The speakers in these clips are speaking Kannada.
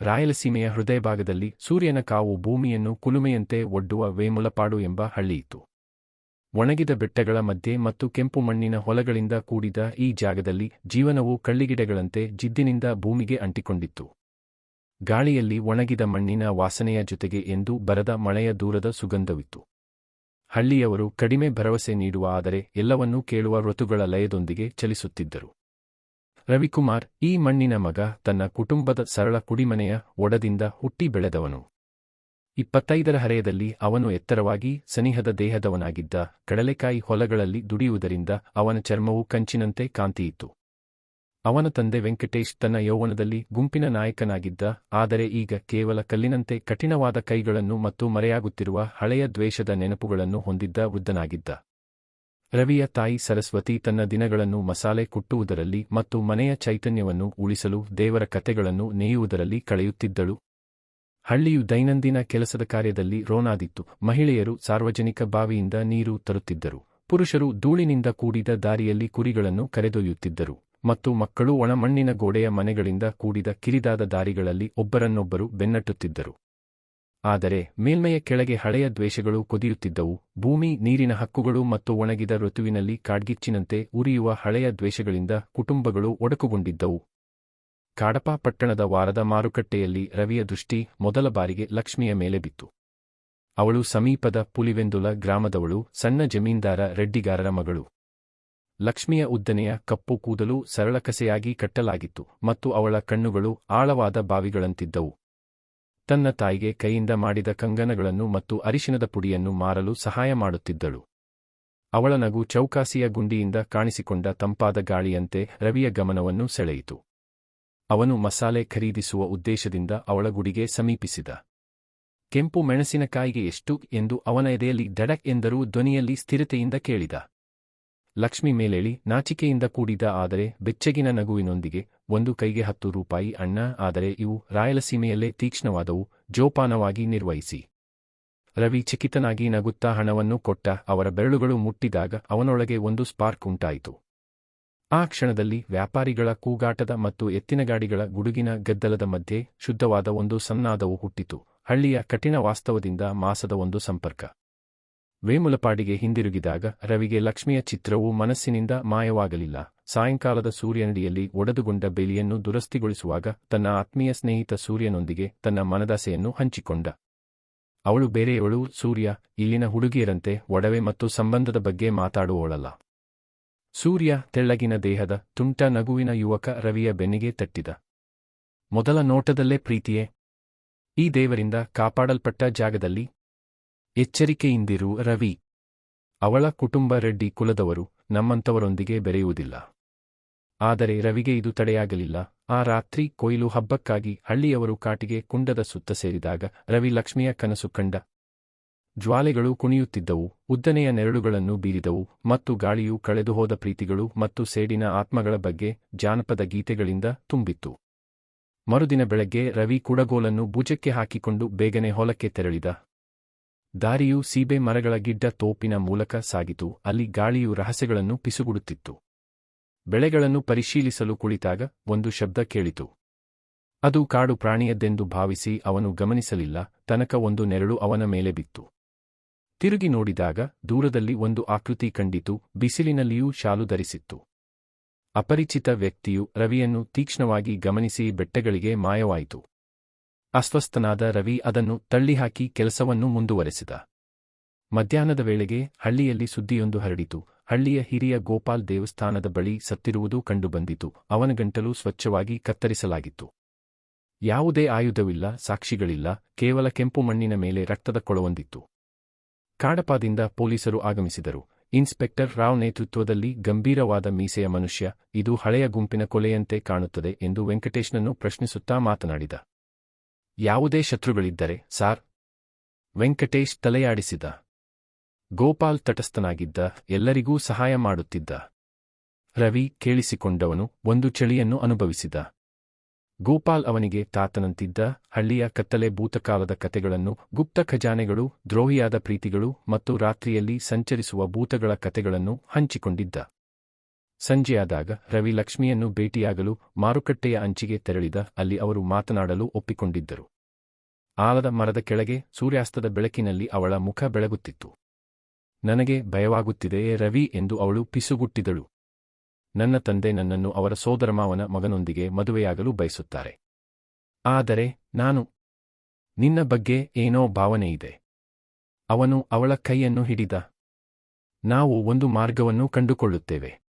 ರಾಯಲಸೀಮೆಯ ಹೃದಯಭಾಗದಲ್ಲಿ ಸೂರ್ಯನ ಕಾವು ಭೂಮಿಯನ್ನು ಕುಲುಮೆಯಂತೆ ಒಡ್ಡುವ ವೇಮುಲಪಾಡು ಎಂಬ ಹಳ್ಳಿಯಿತು ಒಣಗಿದ ಬೆಟ್ಟಗಳ ಮಧ್ಯೆ ಮತ್ತು ಕೆಂಪು ಮಣ್ಣಿನ ಹೊಲಗಳಿಂದ ಕೂಡಿದ ಈ ಜಾಗದಲ್ಲಿ ಜೀವನವು ಕಳ್ಳಿಗಿಡಗಳಂತೆ ಜಿದ್ದಿನಿಂದ ಭೂಮಿಗೆ ಅಂಟಿಕೊಂಡಿತ್ತು. ಗಾಳಿಯಲ್ಲಿ ಒಣಗಿದ ಮಣ್ಣಿನ ವಾಸನೆಯ ಜೊತೆಗೆ ಎಂದು ಬರದ ಮಳೆಯ ದೂರದ ಸುಗಂಧವಿತ್ತು. ಹಳ್ಳಿಯವರು ಕಡಿಮೆ ಭರವಸೆ ನೀಡುವ ಆದರೆ ಎಲ್ಲವನ್ನೂ ಕೇಳುವ ಋತುಗಳ ಲಯದೊಂದಿಗೆ ಚಲಿಸುತ್ತಿದ್ದರು. ರವಿಕುಮಾರ್ ಈ ಮಣ್ಣಿನ ಮಗ ತನ್ನ ಕುಟುಂಬದ ಸರಳ ಕುಡಿಮನೆಯ ಒಡದಿಂದ ಹುಟ್ಟಿ ಬೆಳೆದವನು. ಇಪ್ಪತ್ತೈದರ ಹರೆಯದಲ್ಲಿ ಅವನು ಎತ್ತರವಾಗಿ ಸನಿಹದ ದೇಹದವನಾಗಿದ್ದ ಕಡಲೆಕಾಯಿ ಹೊಲಗಳಲ್ಲಿ ದುಡಿಯುವುದರಿಂದ ಅವನ ಚರ್ಮವು ಕಂಚಿನಂತೆ ಕಾಂತಿಯಿತ್ತು. ಅವನ ತಂದೆ ವೆಂಕಟೇಶ್ ತನ್ನ ಯೌವನದಲ್ಲಿ ಗುಂಪಿನ ನಾಯಕನಾಗಿದ್ದ, ಆದರೆ ಈಗ ಕೇವಲ ಕಲ್ಲಿನಂತೆ ಕಠಿಣವಾದ ಕೈಗಳನ್ನು ಮತ್ತು ಮರೆಯಾಗುತ್ತಿರುವ ಹಳೆಯ ದ್ವೇಷದ ನೆನಪುಗಳನ್ನು ಹೊಂದಿದ್ದ ವೃದ್ಧನಾಗಿದ್ದ. ರವಿಯ ತಾಯಿ ಸರಸ್ವತಿ ತನ್ನ ದಿನಗಳನ್ನು ಮಸಾಲೆ ಕುಟ್ಟುವುದರಲ್ಲಿ ಮತ್ತು ಮನೆಯ ಚೈತನ್ಯವನ್ನು ಉಳಿಸಲು ದೇವರ ಕಥೆಗಳನ್ನು ನೇಯುವುದರಲ್ಲಿ ಕಳೆಯುತ್ತಿದ್ದಳು. ಹಳ್ಳಿಯು ದೈನಂದಿನ ಕೆಲಸದ ಕಾರ್ಯದಲ್ಲಿ ರೋನಾದಿತ್ತು. ಮಹಿಳೆಯರು ಸಾರ್ವಜನಿಕ ಬಾವಿಯಿಂದ ನೀರು ತರುತ್ತಿದ್ದರು. ಪುರುಷರು ಧೂಳಿನಿಂದ ಕೂಡಿದ ದಾರಿಯಲ್ಲಿ ಕುರಿಗಳನ್ನು ಕರೆದೊಯ್ಯುತ್ತಿದ್ದರು. ಮತ್ತು ಮಕ್ಕಳು ಒಣಮಣ್ಣಿನ ಗೋಡೆಯ ಮನೆಗಳಿಂದ ಕೂಡಿದ ಕಿರಿದಾದ ದಾರಿಗಳಲ್ಲಿ ಒಬ್ಬರನ್ನೊಬ್ಬರು ಬೆನ್ನಟ್ಟುತ್ತಿದ್ದರು. ಆದರೆ ಮೇಲ್ಮೆಯ ಕೆಳಗೆ ಹಳೆಯ ದ್ವೇಷಗಳು ಕುದಿಯುತ್ತಿದ್ದವು. ಭೂಮಿ, ನೀರಿನ ಹಕ್ಕುಗಳು ಮತ್ತು ಒಣಗಿದ ಋತುವಿನಲ್ಲಿ ಕಾಡ್ಗಿಚ್ಚಿನಂತೆ ಉರಿಯುವ ಹಳೆಯ ದ್ವೇಷಗಳಿಂದ ಕುಟುಂಬಗಳು ಒಡಕುಗೊಂಡಿದ್ದವು. ಕಾಡಪಾ ಪಟ್ಟಣದ ವಾರದ ಮಾರುಕಟ್ಟೆಯಲ್ಲಿ ರವಿಯ ದೃಷ್ಟಿ ಮೊದಲ ಬಾರಿಗೆ ಲಕ್ಷ್ಮಿಯ ಮೇಲೆ ಬಿತ್ತು. ಅವಳು ಸಮೀಪದ ಪುಲಿವೆಂದುಲ ಗ್ರಾಮದವಳು, ಸಣ್ಣ ಜಮೀನ್ದಾರ ರೆಡ್ಡಿಗಾರರ ಮಗಳು. ಲಕ್ಷ್ಮಿಯ ಉದ್ದನೆಯ ಕಪ್ಪು ಕೂದಲು ಸರಳಕಸೆಯಾಗಿ ಕಟ್ಟಲಾಗಿತ್ತು ಮತ್ತು ಅವಳ ಕಣ್ಣುಗಳು ಆಳವಾದ ಬಾವಿಗಳಂತಿದ್ದವು. ತನ್ನ ತಾಯಿಗೆ ಕೈಯಿಂದ ಮಾಡಿದ ಕಂಗನಗಳನ್ನು ಮತ್ತು ಅರಿಶಿನದ ಪುಡಿಯನ್ನು ಮಾರಲು ಸಹಾಯ ಮಾಡುತ್ತಿದ್ದಳು. ಅವಳ ನಗು ಚೌಕಾಸಿಯ ಗುಂಡಿಯಿಂದ ಕಾಣಿಸಿಕೊಂಡ ತಂಪಾದ ಗಾಳಿಯಂತೆ ರವಿಯ ಗಮನವನ್ನು ಸೆಳೆಯಿತು. ಅವನು ಮಸಾಲೆ ಖರೀದಿಸುವ ಉದ್ದೇಶದಿಂದ ಅವಳ ಗುಡಿಗೆ ಸಮೀಪಿಸಿದ. ಕೆಂಪು ಮೆಣಸಿನಕಾಯಿಗೆ ಎಷ್ಟು ಎಂದು ಅವನ ಎದೆಯಲ್ಲಿ ದಡಕ್ ಎಂದರೂ ಧ್ವನಿಯಲ್ಲಿ ಸ್ಥಿರತೆಯಿಂದ ಕೇಳಿದ. ಲಕ್ಷ್ಮಿ ಮೇಲೇಳಿ, ನಾಚಿಕೆಯಿಂದ ಕೂಡಿದ ಆದರೆ ಬೆಚ್ಚಗಿನ ನಗುವಿನೊಂದಿಗೆ ಒಂದು ಕೈಗೆ ಹತ್ತು ರೂಪಾಯಿ, ಅಣ್ಣ, ಆದರೆ ಇವು ರಾಯಲಸೀಮೆಯಲ್ಲೇ ತೀಕ್ಷ್ಣವಾದವು, ಜೋಪಾನವಾಗಿ ನಿರ್ವಹಿಸಿ. ರವಿ ಚಕಿತನಾಗಿ ನಗುತ್ತಾ ಹಣವನ್ನು ಕೊಟ್ಟ ಅವರ ಬೆರಳುಗಳು ಮುಟ್ಟಿದಾಗ ಅವನೊಳಗೆ ಒಂದು ಸ್ಪಾರ್ಕ್ ಉಂಟಾಯಿತು. ಆ ಕ್ಷಣದಲ್ಲಿ ವ್ಯಾಪಾರಿಗಳ ಕೂಗಾಟದ ಮತ್ತು ಎತ್ತಿನಗಾಡಿಗಳ ಗುಡುಗಿನ ಗದ್ದಲದ ಮಧ್ಯೆ ಶುದ್ಧವಾದ ಒಂದು ಸನ್ನಾದವು ಹುಟ್ಟಿತು. ಹಳ್ಳಿಯ ಕಠಿಣ ವಾಸ್ತವದಿಂದ ಮಾಸದ ಒಂದು ಸಂಪರ್ಕ. ವೇಮುಲಪಾಡಿಗೆ ಹಿಂದಿರುಗಿದಾಗ ರವಿಗೆ ಲಕ್ಷ್ಮಿಯ ಚಿತ್ರವು ಮನಸ್ಸಿನಿಂದ ಮಾಯವಾಗಲಿಲ್ಲ. ಸಾಯಂಕಾಲದ ಸೂರ್ಯನಡಿಯಲ್ಲಿ ಒಡೆದುಗೊಂಡ ಬೆಲಿಯನ್ನು ದುರಸ್ತಿಗೊಳಿಸುವಾಗ ತನ್ನ ಆತ್ಮೀಯ ಸ್ನೇಹಿತ ಸೂರ್ಯನೊಂದಿಗೆ ತನ್ನ ಮನದಾಸೆಯನ್ನು ಹಂಚಿಕೊಂಡ. ಅವಳು ಬೇರೆಯವಳು ಸೂರ್ಯ, ಇಲ್ಲಿನ ಹುಡುಗಿಯರಂತೆ ಒಡವೆ ಮತ್ತು ಸಂಬಂಧದ ಬಗ್ಗೆ ಮಾತಾಡುವವಳಲ್ಲ. ಸೂರ್ಯ ತೆಳ್ಳಗಿನ ದೇಹದ ತುಂಟ ನಗುವಿನ ಯುವಕ ರವಿಯ ಬೆನ್ನಿಗೆ ತಟ್ಟಿದ. ಮೊದಲ ನೋಟದಲ್ಲೇ ಪ್ರೀತಿಯೇ? ಈ ದೇವರಿಂದ ಕಾಪಾಡಲ್ಪಟ್ಟ ಜಾಗದಲ್ಲಿ ಎಚ್ಚರಿಕೆಯಿಂದಿರು ರವಿ. ಅವಳ ಕುಟುಂಬ ರೆಡ್ಡಿ ಕುಲದವರು ನಮ್ಮಂಥವರೊಂದಿಗೆ ಬೆರೆಯುವುದಿಲ್ಲ. ಆದರೆ ರವಿಗೆ ಇದು ತಡೆಯಾಗಲಿಲ್ಲ. ಆ ರಾತ್ರಿ ಕೊಯ್ಲು ಹಬ್ಬಕ್ಕಾಗಿ ಹಳ್ಳಿಯವರು ಕಾಟಿಗೆ ಕುಂಡದ ಸುತ್ತ ಸೇರಿದಾಗ ರವಿ ಲಕ್ಷ್ಮಿಯ ಕನಸು ಕಂಡ. ಜ್ವಾಲೆಗಳು ಕುಣಿಯುತ್ತಿದ್ದವು, ಉದ್ದನೆಯ ನೆರಳುಗಳನ್ನು ಬೀರಿದವು ಮತ್ತು ಗಾಳಿಯು ಕಳೆದುಹೋದ ಪ್ರೀತಿಗಳು ಮತ್ತು ಸೇಡಿನ ಆತ್ಮಗಳ ಬಗ್ಗೆ ಜಾನಪದ ಗೀತೆಗಳಿಂದ ತುಂಬಿತ್ತು. ಮರುದಿನ ಬೆಳಗ್ಗೆ ರವಿ ಕುಡಗೋಲನ್ನು ಭುಜಕ್ಕೆ ಹಾಕಿಕೊಂಡು ಬೇಗನೆ ಹೊಲಕ್ಕೆ ತೆರಳಿದ. ದಾರಿಯು ಸೀಬೆ ಮರಗಳ ಗಿಡ್ಡ ತೋಪಿನ ಮೂಲಕ ಸಾಗಿತು, ಅಲ್ಲಿ ಗಾಳಿಯು ರಹಸ್ಯಗಳನ್ನು ಪಿಸುಗುಡುತ್ತಿತ್ತು. ಬೆಳೆಗಳನ್ನು ಪರಿಶೀಲಿಸಲು ಕುಳಿತಾಗ ಒಂದು ಶಬ್ದ ಕೇಳಿತು. ಅದು ಕಾಡು ಪ್ರಾಣಿಯದ್ದೆಂದು ಭಾವಿಸಿ ಅವನು ಗಮನಿಸಲಿಲ್ಲ, ತನಕ ಒಂದು ನೆರಳು ಅವನ ಮೇಲೆ ಬಿತ್ತು. ತಿರುಗಿ ನೋಡಿದಾಗ ದೂರದಲ್ಲಿ ಒಂದು ಆಕೃತಿ ಕಂಡಿತು, ಬಿಸಿಲಿನಲ್ಲಿಯೂ ಶಾಲು ಧರಿಸಿತ್ತು. ಅಪರಿಚಿತ ವ್ಯಕ್ತಿಯು ರವಿಯನ್ನು ತೀಕ್ಷ್ಣವಾಗಿ ಗಮನಿಸಿ ಬೆಟ್ಟಗಳಿಗೆ ಮಾಯವಾಯಿತು. ಅಸ್ವಸ್ಥನಾದ ರವಿ ಅದನ್ನು ತಳ್ಳಿಹಾಕಿ ಕೆಲಸವನ್ನು ಮುಂದುವರೆಸಿದ. ಮಧ್ಯಾಹ್ನದ ವೇಳೆಗೆ ಹಳ್ಳಿಯಲ್ಲಿ ಸುದ್ದಿಯೊಂದು ಹರಡಿತು. ಹಳ್ಳಿಯ ಹಿರಿಯ ಗೋಪಾಲ್ ದೇವಸ್ಥಾನದ ಬಳಿ ಸತ್ತಿರುವುದು ಕಂಡುಬಂದಿತು. ಅವನ ಗಂಟಲು ಸ್ವಚ್ಛವಾಗಿ ಕತ್ತರಿಸಲಾಗಿತ್ತು. ಯಾವುದೇ ಆಯುಧವಿಲ್ಲ, ಸಾಕ್ಷಿಗಳಿಲ್ಲ, ಕೇವಲ ಕೆಂಪು ಮಣ್ಣಿನ ಮೇಲೆ ರಕ್ತದ ಕೊಳವೊಂದಿತ್ತು. ಕಾಡಪಾದಿಂದ ಪೊಲೀಸರು ಆಗಮಿಸಿದರು. ಇನ್ಸ್ಪೆಕ್ಟರ್ ರಾವ್ ನೇತೃತ್ವದಲ್ಲಿ ಗಂಭೀರವಾದ ಮೀಸೆಯ ಮನುಷ್ಯ, ಇದು ಹಳೆಯ ಗುಂಪಿನ ಕೊಲೆಯಂತೆ ಕಾಣುತ್ತದೆ ಎಂದು ವೆಂಕಟೇಶ್ನನ್ನು ಪ್ರಶ್ನಿಸುತ್ತಾ ಮಾತನಾಡಿದ. ಯಾವುದೇ ಶತ್ರುಗಳಿದ್ದರೆ, ಸಾರ್. ವೆಂಕಟೇಶ್ ತಲೆಯಾಡಿಸಿದ. ಗೋಪಾಲ್ ತಟಸ್ಥನಾಗಿದ್ದ, ಎಲ್ಲರಿಗೂ ಸಹಾಯ ಮಾಡುತ್ತಿದ್ದ. ರವಿ ಕೇಳಿಸಿಕೊಂಡವನು ಒಂದು ಚಳಿಯನ್ನು ಅನುಭವಿಸಿದ. ಗೋಪಾಲ್ ಅವನಿಗೆ ತಾತನಂತಿದ್ದ, ಹಳ್ಳಿಯ ಕತ್ತಲೆ ಭೂತಕಾಲದ ಕತೆಗಳನ್ನು, ಗುಪ್ತ ಖಜಾನೆಗಳು, ದ್ರೋಹಿಯಾದ ಪ್ರೀತಿಗಳು ಮತ್ತು ರಾತ್ರಿಯಲ್ಲಿ ಸಂಚರಿಸುವ ಭೂತಗಳ ಕತೆಗಳನ್ನು ಹಂಚಿಕೊಂಡಿದ್ದ. ಸಂಜೆಯಾದಾಗ ರವಿ ಲಕ್ಷ್ಮಿಯನ್ನು ಭೇಟಿಯಾಗಲು ಮಾರುಕಟ್ಟೆಯ ಅಂಚಿಗೆ ತೆರಳಿದ ಅಲ್ಲಿ ಅವರು ಮಾತನಾಡಲು ಒಪ್ಪಿಕೊಂಡಿದ್ದರು. ಆಲದ ಮರದ ಕೆಳಗೆ ಸೂರ್ಯಾಸ್ತದ ಬೆಳಕಿನಲ್ಲಿ ಅವಳ ಮುಖ ಬೆಳಗುತ್ತಿತ್ತು. ನನಗೆ ಭಯವಾಗುತ್ತಿದೆಯೇ ರವಿ ಎಂದು ಅವಳು ಪಿಸುಗುಟ್ಟಿದಳು. ನನ್ನ ತಂದೆ ನನ್ನನ್ನು ಅವರ ಸೋದರಮಾವನ ಮಗನೊಂದಿಗೆ ಮದುವೆಯಾಗಲು ಬಯಸುತ್ತಾರೆ. ಆದರೆ ನಾನು ನಿನ್ನ ಬಗ್ಗೆ ಏನೋ ಭಾವನೆಯಿದೆ ಅವನು ಅವಳ ಕೈಯನ್ನು ಹಿಡಿದ. ನಾವು ಒಂದು ಮಾರ್ಗವನ್ನು ಕಂಡುಕೊಳ್ಳುತ್ತೇವೆ.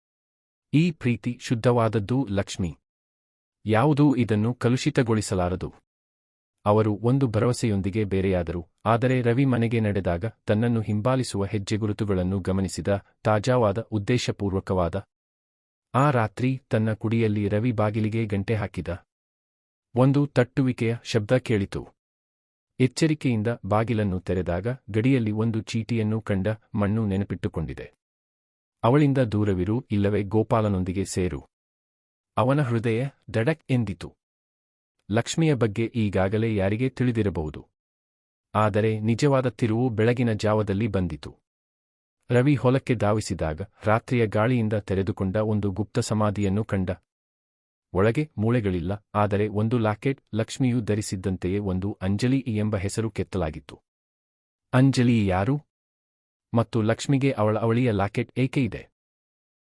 ಈ ಪ್ರೀತಿ ಶುದ್ಧವಾದದ್ದು ಲಕ್ಷ್ಮಿ. ಯಾವುದೂ ಇದನ್ನು ಕಲುಷಿತಗೊಳಿಸಲಾರದು. ಅವರು ಒಂದು ಭರವಸೆಯೊಂದಿಗೆ ಬೇರೆಯಾದರು, ಆದರೆ ರವಿ ಮನೆಗೆ ನಡೆದಾಗ ತನ್ನನ್ನು ಹಿಂಬಾಲಿಸುವ ಹೆಜ್ಜೆಗುರುತುಗಳನ್ನು ಗಮನಿಸಿದ ತಾಜಾವಾದ, ಉದ್ದೇಶಪೂರ್ವಕವಾದ, ಆ ರಾತ್ರಿ ತನ್ನ ಕುಡಿಯಲ್ಲಿ ರವಿ ಬಾಗಿಲಿಗೆ ಗಂಟೆ ಹಾಕಿದ. ಒಂದು ತಟ್ಟುವಿಕೆಯ ಶಬ್ದ ಕೇಳಿತು. ಎಚ್ಚರಿಕೆಯಿಂದ ಬಾಗಿಲನ್ನು ತೆರೆದಾಗ ಗಡಿಯಲ್ಲಿ ಒಂದು ಚೀಟಿಯನ್ನು ಕಂಡ ಮಣ್ಣು ನೆನಪಿಟ್ಟುಕೊಂಡಿದೆ. ಅವಳಿಂದ ದೂರವಿರು, ಇಲ್ಲವೇ ಗೋಪಾಲನೊಂದಿಗೆ ಸೇರು. ಅವನ ಹೃದಯ ಡಡಕ್ ಎಂದಿತು. ಲಕ್ಷ್ಮಿಯ ಬಗ್ಗೆ ಈಗಾಗಲೇ ಯಾರಿಗೆ ತಿಳಿದಿರಬಹುದು. ಆದರೆ ನಿಜವಾದ ತಿರುವು ಬೆಳಗಿನ ಜಾವದಲ್ಲಿ ಬಂದಿತು. ರವಿ ಹೊಲಕ್ಕೆ ಧಾವಿಸಿದಾಗ ರಾತ್ರಿಯ ಗಾಳಿಯಿಂದ ತೆರೆದುಕೊಂಡ ಒಂದು ಗುಪ್ತ ಸಮಾಧಿಯನ್ನು ಕಂಡ. ಒಳಗೆ ಮೂಳೆಗಳಿಲ್ಲ, ಆದರೆ ಒಂದು ಲಾಕೆಟ್ ಲಕ್ಷ್ಮಿಯು ಧರಿಸಿದ್ದಂತೆಯೇ ಒಂದು ಅಂಜಲಿ ಎಂಬ ಹೆಸರು ಕೆತ್ತಲಾಗಿತ್ತು. ಅಂಜಲಿ ಯಾರು? ಮತ್ತು ಲಕ್ಷ್ಮಿಗೆ ಅವಳ ಅವಳಿಯ ಲಾಕೆಟ್ ಏಕೆ ಇದೆ?